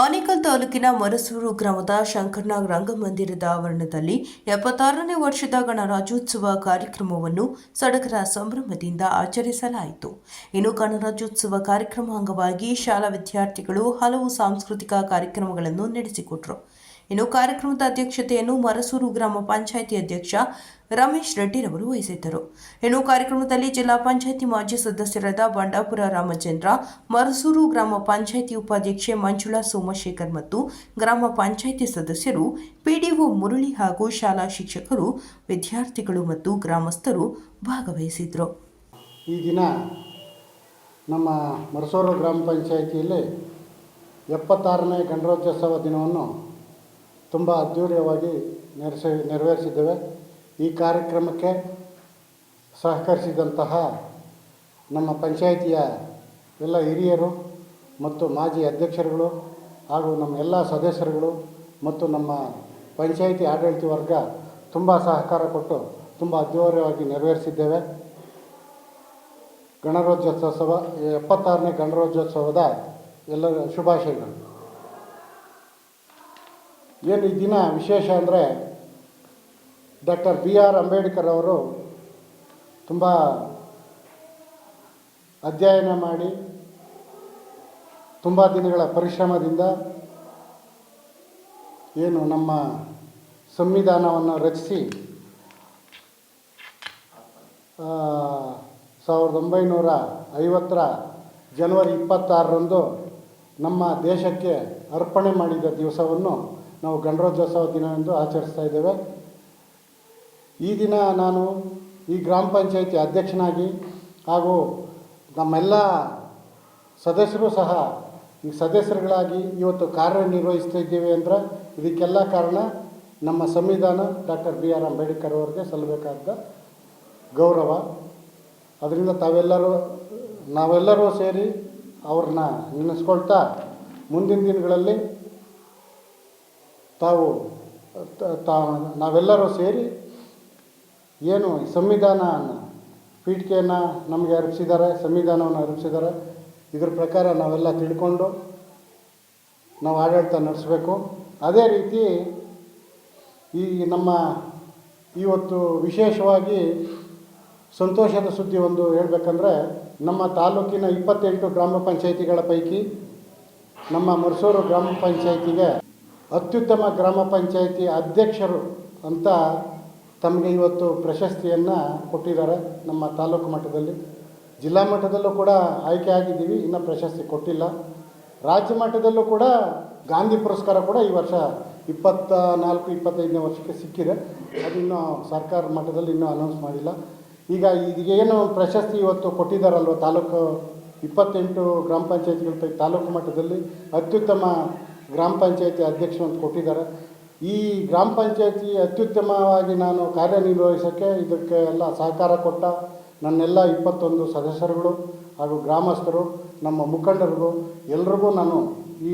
ಆನೇಕಲ್ ತಾಲೂಕಿನ ಮರಸೂರು ಗ್ರಾಮದ ಶಂಕರ್ನಾಗ್ ರಂಗಮಂದಿರದ ಆವರಣದಲ್ಲಿ ಎಪ್ಪತ್ತಾರನೇ ವರ್ಷದ ಗಣರಾಜ್ಯೋತ್ಸವ ಕಾರ್ಯಕ್ರಮವನ್ನು ಸಡಗರ ಸಂಭ್ರಮದಿಂದ ಆಚರಿಸಲಾಯಿತು. ಇನ್ನು ಗಣರಾಜ್ಯೋತ್ಸವ ಕಾರ್ಯಕ್ರಮ ಅಂಗವಾಗಿ ಶಾಲಾ ವಿದ್ಯಾರ್ಥಿಗಳು ಹಲವು ಸಾಂಸ್ಕೃತಿಕ ಕಾರ್ಯಕ್ರಮಗಳನ್ನು ನಡೆಸಿಕೊಟ್ರು. ಇನ್ನು ಕಾರ್ಯಕ್ರಮದ ಅಧ್ಯಕ್ಷತೆಯನ್ನು ಮರಸೂರು ಗ್ರಾಮ ಪಂಚಾಯಿತಿ ಅಧ್ಯಕ್ಷ ರಮೇಶ್ ರೆಡ್ಡಿರವರು ವಹಿಸಿದ್ದರು. ಇನ್ನು ಕಾರ್ಯಕ್ರಮದಲ್ಲಿ ಜಿಲ್ಲಾ ಪಂಚಾಯಿತಿ ಮಾಜಿ ಸದಸ್ಯರಾದ ಬಂಡಾಪುರ ರಾಮಚಂದ್ರ, ಮರಸೂರು ಗ್ರಾಮ ಪಂಚಾಯಿತಿ ಉಪಾಧ್ಯಕ್ಷೆ ಮಂಜುಳಾ ಸೋಮಶೇಖರ್ ಮತ್ತು ಗ್ರಾಮ ಪಂಚಾಯಿತಿ ಸದಸ್ಯರು, ಪಿಡಿಒ ಮುರಳಿ ಹಾಗೂ ಶಾಲಾ ಶಿಕ್ಷಕರು, ವಿದ್ಯಾರ್ಥಿಗಳು ಮತ್ತು ಗ್ರಾಮಸ್ಥರು ಭಾಗವಹಿಸಿದರು. ಈ ದಿನ ನಮ್ಮ ಮರಸೂರು ಗ್ರಾಮ ಪಂಚಾಯಿತಿಯಲ್ಲಿ ಎಪ್ಪತ್ತಾರನೇ ಗಣರಾಜ್ಯೋತ್ಸವ ದಿನವನ್ನು ತುಂಬ ಅದ್ಧೂರಿಯವಾಗಿ ನೆರೆಸಿ, ನೆರವೇರಿಸಿದ್ದೇವೆ. ಈ ಕಾರ್ಯಕ್ರಮಕ್ಕೆ ಸಹಕರಿಸಿದಂತಹ ನಮ್ಮ ಪಂಚಾಯಿತಿಯ ಎಲ್ಲ ಹಿರಿಯರು ಮತ್ತು ಮಾಜಿ ಅಧ್ಯಕ್ಷರುಗಳು ಹಾಗೂ ನಮ್ಮ ಎಲ್ಲ ಸದಸ್ಯರುಗಳು ಮತ್ತು ನಮ್ಮ ಪಂಚಾಯಿತಿ ಆಡಳಿತ ವರ್ಗ ತುಂಬ ಸಹಕಾರ ಕೊಟ್ಟು ತುಂಬ ಅದ್ಧೂರಿಯವಾಗಿ ನೆರವೇರಿಸಿದ್ದೇವೆ. ಗಣರಾಜ್ಯೋತ್ಸವ, ಎಪ್ಪತ್ತಾರನೇ ಗಣರಾಜ್ಯೋತ್ಸವದ ಎಲ್ಲ ಶುಭಾಶಯಗಳು. ಏನು ಈ ದಿನ ವಿಶೇಷ ಅಂದರೆ ಡಾಕ್ಟರ್ ಬಿ ಆರ್ ಅಂಬೇಡ್ಕರ್ ಅವರು ತುಂಬ ಅಧ್ಯಯನ ಮಾಡಿ ತುಂಬ ದಿನಗಳ ಪರಿಶ್ರಮದಿಂದ ಏನು ನಮ್ಮ ಸಂವಿಧಾನವನ್ನು ರಚಿಸಿ ಸಾವಿರದ ಒಂಬೈನೂರ ಐವತ್ತರ ಜನವರಿ ಇಪ್ಪತ್ತಾರರಂದು ನಮ್ಮ ದೇಶಕ್ಕೆ ಅರ್ಪಣೆ ಮಾಡಿದ ದಿವಸವನ್ನು ನಾವು ಗಣರಾಜ್ಯೋತ್ಸವ ದಿನವೆಂದು ಆಚರಿಸ್ತಾ ಇದ್ದೇವೆ. ಈ ದಿನ ನಾನು ಈ ಗ್ರಾಮ ಪಂಚಾಯಿತಿ ಅಧ್ಯಕ್ಷನಾಗಿ ಹಾಗೂ ನಮ್ಮೆಲ್ಲ ಸದಸ್ಯರು ಸಹ, ಈ ಸದಸ್ಯರುಗಳಾಗಿ ಇವತ್ತು ಕಾರ್ಯನಿರ್ವಹಿಸ್ತಾ ಇದ್ದೇವೆ ಅಂದರೆ ಇದಕ್ಕೆಲ್ಲ ಕಾರಣ ನಮ್ಮ ಸಂವಿಧಾನ ಡಾಕ್ಟರ್ ಬಿ ಆರ್ ಅಂಬೇಡ್ಕರ್ ಅವರಿಗೆ ಸಲ್ಲಬೇಕಾದ ಗೌರವ. ಅದರಿಂದ ತಾವೆಲ್ಲರೂ, ನಾವೆಲ್ಲರೂ ಸೇರಿ ಅವ್ರನ್ನ ನೆನೆಸ್ಕೊಳ್ತಾ ಮುಂದಿನ ದಿನಗಳಲ್ಲಿ ತಾವು, ತ- ನಾವೆಲ್ಲರೂ ಸೇರಿ ಏನು ಸಂವಿಧಾನ ಪೀಠಿಕೆಯನ್ನು ನಮಗೆ ಅರ್ಪಿಸಿದ್ದಾರೆ, ಸಂವಿಧಾನವನ್ನು ಅರ್ಪಿಸಿದ್ದಾರೆ, ಇದ್ರ ಪ್ರಕಾರ ನಾವೆಲ್ಲ ತಿಳ್ಕೊಂಡು ನಾವು ಆಡಳಿತ ನಡೆಸಬೇಕು. ಅದೇ ರೀತಿ ಈ ನಮ್ಮ ಇವತ್ತು ವಿಶೇಷವಾಗಿ ಸಂತೋಷದ ಸುದ್ದಿ ಒಂದು ಹೇಳಬೇಕಂದ್ರೆ, ನಮ್ಮ ತಾಲೂಕಿನ ಇಪ್ಪತ್ತೆಂಟು ಗ್ರಾಮ ಪಂಚಾಯಿತಿಗಳ ಪೈಕಿ ನಮ್ಮ ಮರ್ಸೂರು ಗ್ರಾಮ ಪಂಚಾಯಿತಿಗೆ ಅತ್ಯುತ್ತಮ ಗ್ರಾಮ ಪಂಚಾಯಿತಿ ಅಧ್ಯಕ್ಷರು ಅಂತ ತಮಗೆ ಇವತ್ತು ಪ್ರಶಸ್ತಿಯನ್ನು ಕೊಟ್ಟಿದ್ದಾರೆ ನಮ್ಮ ತಾಲೂಕು ಮಟ್ಟದಲ್ಲಿ. ಜಿಲ್ಲಾ ಮಟ್ಟದಲ್ಲೂ ಕೂಡ ಆಯ್ಕೆ ಆಗಿದ್ದೀವಿ, ಇನ್ನೂ ಪ್ರಶಸ್ತಿ ಕೊಟ್ಟಿಲ್ಲ. ರಾಜ್ಯ ಮಟ್ಟದಲ್ಲೂ ಕೂಡ ಗಾಂಧಿ ಪುರಸ್ಕಾರ ಕೂಡ ಈ ವರ್ಷ ಇಪ್ಪತ್ತ ನಾಲ್ಕು ಇಪ್ಪತ್ತೈದನೇ ವರ್ಷಕ್ಕೆ ಸಿಕ್ಕಿದೆ. ಅದಿನ್ನೂ ಸರ್ಕಾರ ಮಟ್ಟದಲ್ಲಿ ಇನ್ನೂ ಅನೌನ್ಸ್ ಮಾಡಿಲ್ಲ. ಈಗ ಏನು ಪ್ರಶಸ್ತಿ ಇವತ್ತು ಕೊಟ್ಟಿದ್ದಾರಲ್ವ ತಾಲೂಕು ಇಪ್ಪತ್ತೆಂಟು ಗ್ರಾಮ ಪಂಚಾಯತ್ಗಳ ತಾಲೂಕು ಮಟ್ಟದಲ್ಲಿ ಅತ್ಯುತ್ತಮ ಗ್ರಾಮ ಪಂಚಾಯತಿ ಅಧ್ಯಕ್ಷರು ಅಂತ ಕೊಟ್ಟಿದ್ದಾರೆ. ಈ ಗ್ರಾಮ ಪಂಚಾಯತಿ ಅತ್ಯುತ್ತಮವಾಗಿ ನಾನು ಕಾರ್ಯನಿರ್ವಹಿಸೋಕ್ಕೆ ಇದಕ್ಕೆ ಎಲ್ಲ ಸಹಕಾರ ಕೊಟ್ಟ ನನ್ನೆಲ್ಲ ಇಪ್ಪತ್ತೊಂದು ಸದಸ್ಯರುಗಳು ಹಾಗೂ ಗ್ರಾಮಸ್ಥರು, ನಮ್ಮ ಮುಖಂಡರಿಗೂ ಎಲ್ರಿಗೂ ನಾನು ಈ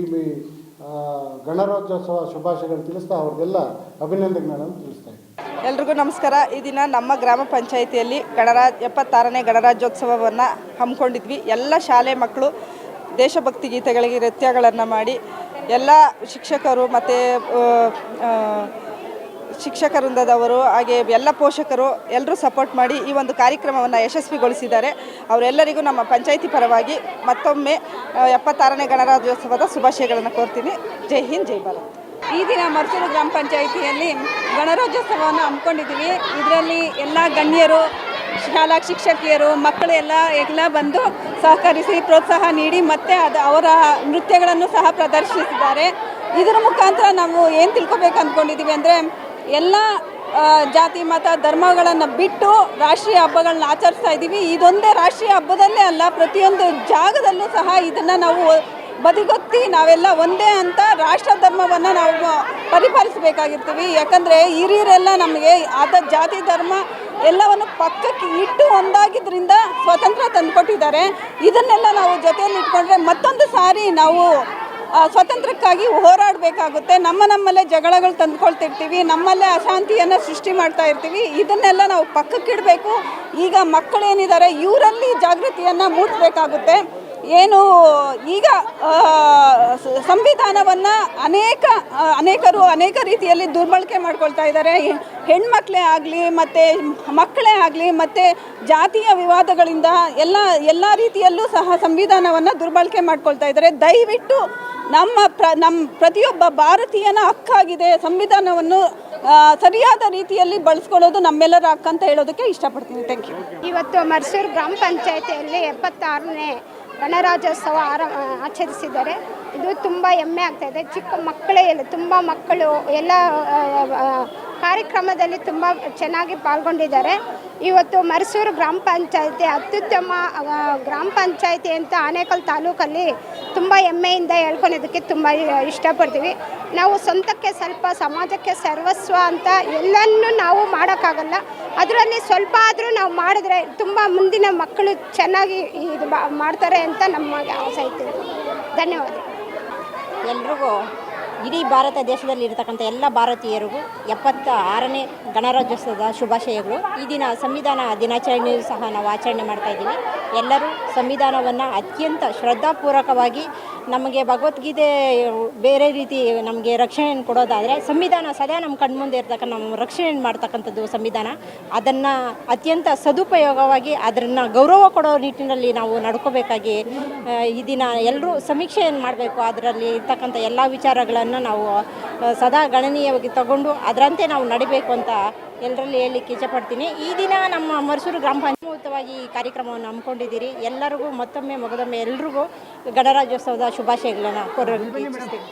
ಗಣರಾಜ್ಯೋತ್ಸವ ಶುಭಾಶಯಗಳನ್ನು ತಿಳಿಸ್ತಾ ಅವ್ರಿಗೆಲ್ಲ ಅಭಿನಂದನೆಗಳನ್ನು ತಿಳಿಸ್ತಾ ಇದ್ದೀನಿ. ಎಲ್ರಿಗೂ ನಮಸ್ಕಾರ. ಈ ದಿನ ನಮ್ಮ ಗ್ರಾಮ ಪಂಚಾಯಿತಿಯಲ್ಲಿ ಗಣರಾಜ್, ಎಪ್ಪತ್ತಾರನೇ ಗಣರಾಜ್ಯೋತ್ಸವವನ್ನು ಹಮ್ಮಿಕೊಂಡಿದ್ವಿ. ಎಲ್ಲ ಶಾಲೆ ಮಕ್ಕಳು ದೇಶಭಕ್ತಿ ಗೀತೆಗಳಿಗೆ ನೃತ್ಯಗಳನ್ನು ಮಾಡಿ ಎಲ್ಲ ಶಿಕ್ಷಕರು ಮತ್ತು ಶಿಕ್ಷಕ ವೃಂದದವರು ಹಾಗೆ ಎಲ್ಲ ಪೋಷಕರು ಎಲ್ಲರೂ ಸಪೋರ್ಟ್ ಮಾಡಿ ಈ ಒಂದು ಕಾರ್ಯಕ್ರಮವನ್ನು ಯಶಸ್ವಿಗೊಳಿಸಿದ್ದಾರೆ. ಅವರೆಲ್ಲರಿಗೂ ನಮ್ಮ ಪಂಚಾಯಿತಿ ಪರವಾಗಿ ಮತ್ತೊಮ್ಮೆ ಎಪ್ಪತ್ತಾರನೇ ಗಣರಾಜ್ಯೋತ್ಸವದ ಶುಭಾಶಯಗಳನ್ನು ಕೋರ್ತೀನಿ. ಜೈ ಹಿಂದ್, ಜೈ ಭಾರತ್. ಈ ದಿನ ಮರ್ಸೂರು ಗ್ರಾಮ ಪಂಚಾಯಿತಿಯಲ್ಲಿ ಗಣರಾಜ್ಯೋತ್ಸವವನ್ನು ಹಮ್ಮಿಕೊಂಡಿದ್ದೀವಿ. ಇದರಲ್ಲಿ ಎಲ್ಲ ಗಣ್ಯರು ಶಾಲಾ ಶಿಕ್ಷಕಿಯರು ಮಕ್ಕಳು ಎಲ್ಲ ಎಲ್ಲ ಬಂದು ಸಹಕರಿಸಿ, ಪ್ರೋತ್ಸಾಹ ನೀಡಿ ಮತ್ತೆ ಅದು ಅವರ ನೃತ್ಯಗಳನ್ನು ಸಹ ಪ್ರದರ್ಶಿಸಿದ್ದಾರೆ. ಇದರ ಮುಖಾಂತರ ನಾವು ಏನು ತಿಳ್ಕೊಬೇಕು ಅಂದ್ಕೊಂಡಿದ್ದೀವಿ ಅಂದರೆ, ಎಲ್ಲ ಜಾತಿ, ಮತ, ಧರ್ಮಗಳನ್ನು ಬಿಟ್ಟು ರಾಷ್ಟ್ರೀಯ ಹಬ್ಬಗಳನ್ನ ಆಚರಿಸ್ತಾ ಇದ್ದೀವಿ ಇದೊಂದೇ ರಾಷ್ಟ್ರೀಯ ಹಬ್ಬದಲ್ಲೇ ಅಲ್ಲ, ಪ್ರತಿಯೊಂದು ಜಾಗದಲ್ಲೂ ಸಹ ಇದನ್ನು ನಾವು ಬದಿಗೊತ್ತಿ ನಾವೆಲ್ಲ ಒಂದೇ ಅಂತ ರಾಷ್ಟ್ರ ಧರ್ಮವನ್ನು ನಾವು ಪರಿಪಾಲಿಸಬೇಕಾಗಿರ್ತೀವಿ. ಯಾಕಂದರೆ ಹಿರಿಯರೆಲ್ಲ ನಮಗೆ ಆದ ಜಾತಿ ಧರ್ಮ ಎಲ್ಲವನ್ನು ಪಕ್ಕಕ್ಕೆ ಇಟ್ಟು ಒಂದಾಗಿದ್ದರಿಂದ ಸ್ವತಂತ್ರ ತಂದುಕೊಟ್ಟಿದ್ದಾರೆ. ಇದನ್ನೆಲ್ಲ ನಾವು ಜೊತೆಯಲ್ಲಿ ಇಟ್ಕೊಂಡ್ರೆ ಮತ್ತೊಂದು ಸಾರಿ ನಾವು ಸ್ವತಂತ್ರಕ್ಕಾಗಿ ಹೋರಾಡಬೇಕಾಗುತ್ತೆ. ನಮ್ಮ ನಮ್ಮಲ್ಲೇ ಜಗಳಗಳು ತಂದುಕೊಳ್ತಿರ್ತೀವಿ. ನಮ್ಮಲ್ಲೇ ಅಶಾಂತಿಯನ್ನು ಸೃಷ್ಟಿ ಮಾಡ್ತಾ ಇರ್ತೀವಿ. ಇದನ್ನೆಲ್ಲ ನಾವು ಪಕ್ಕಕ್ಕಿಡಬೇಕು. ಈಗ ಮಕ್ಕಳೇನಿದ್ದಾರೆ, ಇವರಲ್ಲಿ ಜಾಗೃತಿಯನ್ನು ಮೂಡಿಸ್ಬೇಕಾಗುತ್ತೆ. ಏನು, ಈಗ ಸಂವಿಧಾನವನ್ನು ಅನೇಕ ಅನೇಕರು ಅನೇಕ ರೀತಿಯಲ್ಲಿ ದುರ್ಬಳಕೆ ಮಾಡ್ಕೊಳ್ತಾ ಇದ್ದಾರೆ. ಹೆಣ್ಮಕ್ಳೇ ಆಗಲಿ, ಮತ್ತು ಮಕ್ಕಳೇ ಆಗಲಿ, ಮತ್ತು ಜಾತಿಯ ವಿವಾದಗಳಿಂದ ಎಲ್ಲ ಎಲ್ಲ ರೀತಿಯಲ್ಲೂ ಸಹ ಸಂವಿಧಾನವನ್ನು ದುರ್ಬಳಕೆ ಮಾಡ್ಕೊಳ್ತಾ ಇದ್ದಾರೆ. ದಯವಿಟ್ಟು ನಮ್ಮ ಪ್ರ ನಮ್ಮ ಪ್ರತಿಯೊಬ್ಬ ಭಾರತೀಯನ ಹಕ್ಕಾಗಿದೆ. ಸಂವಿಧಾನವನ್ನು ಸರಿಯಾದ ರೀತಿಯಲ್ಲಿ ಬಳಸ್ಕೊಳ್ಳೋದು ನಮ್ಮೆಲ್ಲರ ಹಕ್ಕು ಅಂತ ಹೇಳೋದಕ್ಕೆ ಇಷ್ಟಪಡ್ತೀನಿ. ಥ್ಯಾಂಕ್ ಯು ಇವತ್ತು ಮರ್ಸೂರು ಗ್ರಾಮ ಪಂಚಾಯತಿಯಲ್ಲಿ ಎಪ್ಪತ್ತಾರನೇ ಗಣರಾಜ್ಯೋತ್ಸವ ಆರ ಆಚರಿಸಿದ್ದಾರೆ. ಇದು ತುಂಬ ಹೆಮ್ಮೆ ಆಗ್ತಾಯಿದೆ ಚಿಕ್ಕ ಮಕ್ಕಳೇ ಎಲ್ಲ ತುಂಬ ಮಕ್ಕಳು ಎಲ್ಲ ಕಾರ್ಯಕ್ರಮದಲ್ಲಿ ತುಂಬ ಚೆನ್ನಾಗಿ ಪಾಲ್ಗೊಂಡಿದ್ದಾರೆ. ಇವತ್ತು ಮರಸೂರು ಗ್ರಾಮ ಪಂಚಾಯತಿ ಅತ್ಯುತ್ತಮ ಗ್ರಾಮ ಪಂಚಾಯತಿ ಅಂತ ಆನೇಕಲ್ ತಾಲೂಕಲ್ಲಿ ತುಂಬ ಹೆಮ್ಮೆಯಿಂದ ಹೇಳ್ಕೊಳೋದಕ್ಕೆ ತುಂಬ ಇಷ್ಟಪಡ್ತೀವಿ. ನಾವು ಸ್ವಂತಕ್ಕೆ ಸ್ವಲ್ಪ, ಸಮಾಜಕ್ಕೆ ಸರ್ವಸ್ವ ಅಂತ ಎಲ್ಲನೂ ನಾವು ಮಾಡೋಕ್ಕಾಗಲ್ಲ. ಅದರಲ್ಲಿ ಸ್ವಲ್ಪ ಆದರೂ ನಾವು ಮಾಡಿದ್ರೆ ತುಂಬ ಮುಂದಿನ ಮಕ್ಕಳು ಚೆನ್ನಾಗಿ ಇದು ಮಾಡ್ತಾರೆ ಅಂತ ನಮಗೆ ಆಸೆ ಐತೆ. ಧನ್ಯವಾದ. ಎಲ್ರಿಗೂ ಇಡೀ ಭಾರತ ದೇಶದಲ್ಲಿ ಇರತಕ್ಕಂಥ ಎಲ್ಲ ಭಾರತೀಯರಿಗೂ ಎಪ್ಪತ್ತ ಆರನೇ ಗಣರಾಜ್ಯೋತ್ಸವದ ಶುಭಾಶಯಗಳು. ಈ ದಿನ ಸಂವಿಧಾನ ದಿನಾಚರಣೆಯೂ ಸಹ ನಾವು ಆಚರಣೆ ಮಾಡ್ತಾ ಇದ್ದೀವಿ. ಎಲ್ಲರೂ ಸಂವಿಧಾನವನ್ನು ಅತ್ಯಂತ ಶ್ರದ್ಧಾಪೂರ್ವಕವಾಗಿ ನಮಗೆ ಭಗವದ್ಗೀತೆ ಬೇರೆ ರೀತಿ ನಮಗೆ ರಕ್ಷಣೆಯನ್ನು ಕೊಡೋದಾದರೆ, ಸಂವಿಧಾನ ಸದಾ ನಮ್ಮ ಕಣ್ಮುಂದೆ ಇರ್ತಕ್ಕಂಥ ನಮ್ಮ ರಕ್ಷಣೆಯನ್ನು ಮಾಡ್ತಕ್ಕಂಥದ್ದು ಸಂವಿಧಾನ. ಅದನ್ನು ಅತ್ಯಂತ ಸದುಪಯೋಗವಾಗಿ ಅದನ್ನು ಗೌರವ ಕೊಡೋ ನಿಟ್ಟಿನಲ್ಲಿ ನಾವು ನಡ್ಕೋಬೇಕಾಗಿ ಈ ದಿನ ಎಲ್ಲರೂ ಸಮೀಕ್ಷೆಯನ್ನು ಮಾಡಬೇಕು. ಅದರಲ್ಲಿ ಇರ್ತಕ್ಕಂಥ ಎಲ್ಲ ವಿಚಾರಗಳನ್ನು ನಾವು ಸದಾ ಗಣನೀಯವಾಗಿ ತಗೊಂಡು ಅದರಂತೆ ನಾವು ನಡಿಬೇಕು ಅಂತ ಎಲ್ಲರಲ್ಲಿ ಹೇಳಲಿಕ್ಕೆ ಇಷ್ಟಪಡ್ತೀನಿ ಈ ದಿನ ನಮ್ಮ ಮರಸೂರು ಗ್ರಾಮ ಪಂಚಾಯತವಾಗಿ ಈ ಕಾರ್ಯಕ್ರಮವನ್ನು ಹಮ್ಮಿಕೊಂಡಿದ್ದೀರಿ. ಎಲ್ಲರಿಗೂ ಮತ್ತೊಮ್ಮೆ, ಮಗದೊಮ್ಮೆ ಎಲ್ರಿಗೂ ಗಣರಾಜ್ಯೋತ್ಸವದ ಶುಭಾಶಯಗಳನ್ನು ಇಚ್ಛಿಸ್ತೀನಿ